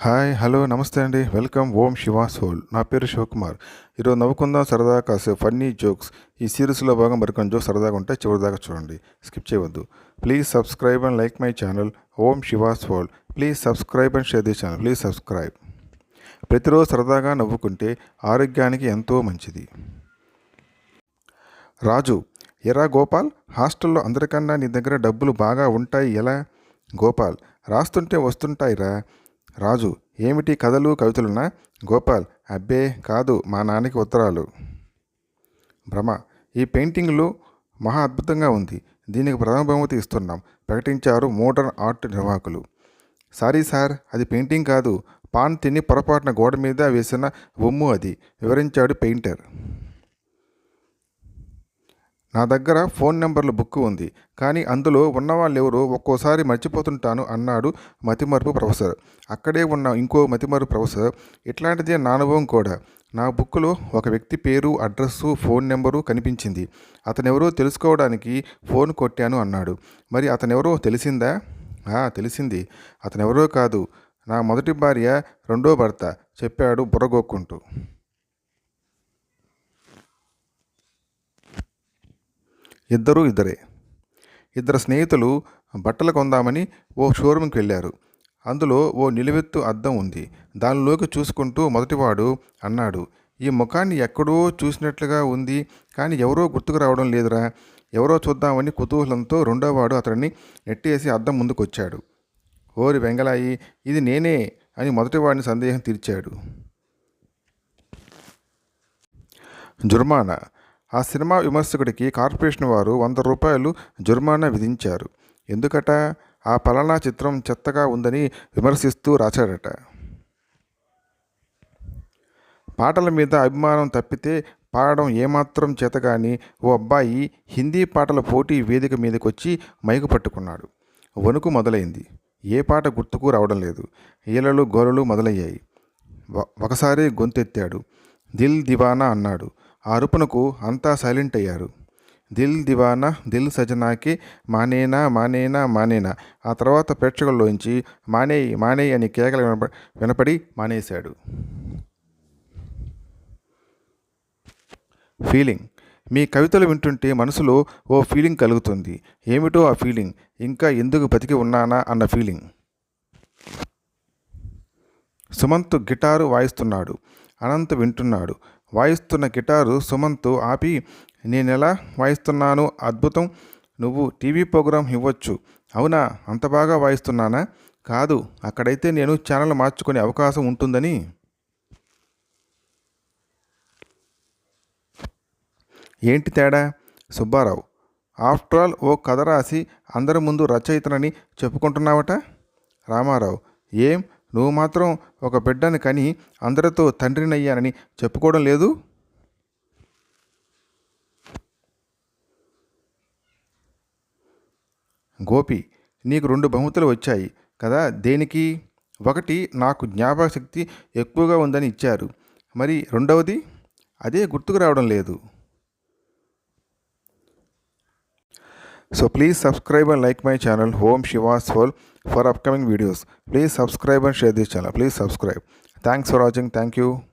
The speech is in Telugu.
హాయ్ హలో నమస్తే అండి. వెల్కమ్ ఓం శివాస్ హోల్ నా పేరు శివకుమార్. ఈరోజు నవ్వుకుందాం సరదా కాసేపు ఫన్నీ జోక్స్. ఈ సిరీస్లో భాగం మరికొన్ని జోక్స్ సరదాగా ఉంటే చివరిదాకా చూడండి. స్కిప్ చేయవద్దు. Please subscribe and like my channel Om Shivas whole please subscribe and share the channel. Please subscribe. ప్రతిరోజు సరదాగా నవ్వుకుంటే ఆరోగ్యానికి ఎంతో మంచిది. రాజు ఎరా గోపాల్? హాస్టల్లో అందరికన్నా నీ దగ్గర డబ్బులు బాగా ఉంటాయి ఎలా? గోపాల్ రాస్తుంటే వస్తుంటాయిరా. రాజు ఏమిటి కథలు కవితలున్నా? గోపాల్ అబ్బే కాదు మా నాన్నకి ఉత్తరాలు. భ్రమ ఈ పెయింటింగ్లు మహా అద్భుతంగా ఉంది. దీనికి ప్రథమ బహుమతి ఇస్తున్నాం. ప్రకటించారు మోడర్న్ ఆర్ట్ నిర్వాహకులు. సారీ సార్ అది పెయింటింగ్ కాదు. పాన్ తిని పొరపాటున గోడ మీద వేసిన బొమ్ము అది వివరించాడు పెయింటర్. నా దగ్గర ఫోన్ నెంబర్ల బుక్ ఉంది కానీ అందులో ఉన్నవాళ్ళు ఎవరో ఒక్కోసారి మర్చిపోతుంటాను అన్నాడు మతిమరుపు ప్రొఫెసర్. అక్కడే ఉన్న ఇంకో మతిమరుపు ప్రొఫెసర్. ఇట్లాంటిదే నా అనుభవం కూడా. నా బుక్లో ఒక వ్యక్తి పేరు అడ్రస్సు ఫోన్ నెంబరు కనిపించింది. అతనెవరో తెలుసుకోవడానికి ఫోన్ కొట్టాను అన్నాడు. మరి అతనెవరో తెలిసిందా? తెలిసింది. అతనెవరో కాదు. నా మొదటి భార్య రెండో భర్త చెప్పాడు బుర్రగోక్కుంటూ. ఇద్దరూ ఇద్దరే. ఇద్దరు స్నేహితులు బట్టలు కొందామని ఓ షోరూమ్కి వెళ్ళారు. అందులో ఓ నిలువెత్తు అద్దం ఉంది. దానిలోకి చూసుకుంటూ మొదటివాడు అన్నాడు ఈ ముఖాన్ని ఎక్కడో చూసినట్లుగా ఉంది కానీ ఎవరో గుర్తుకు రావడం లేదురా. ఎవరో చూద్దామని కుతూహలంతో రెండోవాడు అతడిని నెట్టేసి అద్దం ముందుకొచ్చాడు. ఓరి వెంగళాయి ఇది నేనే అని మొదటివాడిని సందేహం తీర్చాడు. జుర్మానా ఆ సినిమా విమర్శకుడికి కార్పొరేషన్ వారు వంద రూపాయలు జుర్మానా విధించారు. ఎందుకట? ఆ పలానా చిత్రం చెత్తగా ఉందని విమర్శిస్తూ రాశాడట. పాటల మీద అభిమానం తప్పితే పాడడం ఏమాత్రం చేతగాని ఓ అబ్బాయి హిందీ పాటల పోటీ వేదిక మీదకొచ్చి మైకు పట్టుకున్నాడు. వణుకు మొదలైంది. ఏ పాట గుర్తుకు రావడం లేదు. ఈలలు గోలలు మొదలయ్యాయి. ఒకసారి గొంతెత్తాడు. దిల్ దివానా అన్నాడు. ఆ అరుపునకు అంతా సైలెంట్ అయ్యారు. దిల్ దివానా దిల్ సజనాకి మానేనా మానేనా మానేనా. ఆ తర్వాత ప్రేక్షకుల్లోంచి మానేయి మానేయ్ అని కేకలు వినప వినపడి మానేశాడు. ఫీలింగ్. మీ కవితలు వింటుంటే మనసులో ఓ ఫీలింగ్ కలుగుతుంది. ఏమిటో ఆ ఫీలింగ్? ఇంకా ఎందుకు బతికి ఉన్నానా అన్న ఫీలింగ్. సుమంత్ గిటారు వాయిస్తున్నాడు. అనంత్ వింటున్నాడు. వాయిస్తున్న గిటారు సుమంత్ ఆపి నేనెలా వాయిస్తున్నాను? అద్భుతం. నువ్వు టీవీ ప్రోగ్రాం ఇవ్వచ్చు. అవునా? అంత బాగా వాయిస్తున్నానా? కాదు. అక్కడైతే నేను ఛానల్ మార్చుకునే అవకాశం ఉంటుందని. ఏంటి తేడా? సుబ్బారావు ఆఫ్టర్ ఆల్ ఓ కథ రాసి అందరి ముందు రచయితనని చెప్పుకుంటున్నావట? రామారావు ఏం? నువ్వు మాత్రం ఒక బిడ్డను కని అందరితో తండ్రినయ్యానని చెప్పుకోవడం లేదు? గోపి నీకు రెండు బహుమతులు వచ్చాయి కదా దేనికి? ఒకటి నాకు జ్ఞాపకశక్తి ఎక్కువగా ఉందని ఇచ్చారు. మరి రెండవది? అదే గుర్తుకు రావడం లేదు. So please subscribe and like my channel Home Shiva's World for upcoming videos. Please subscribe and share this channel. Please subscribe. Thanks for watching. Thank you.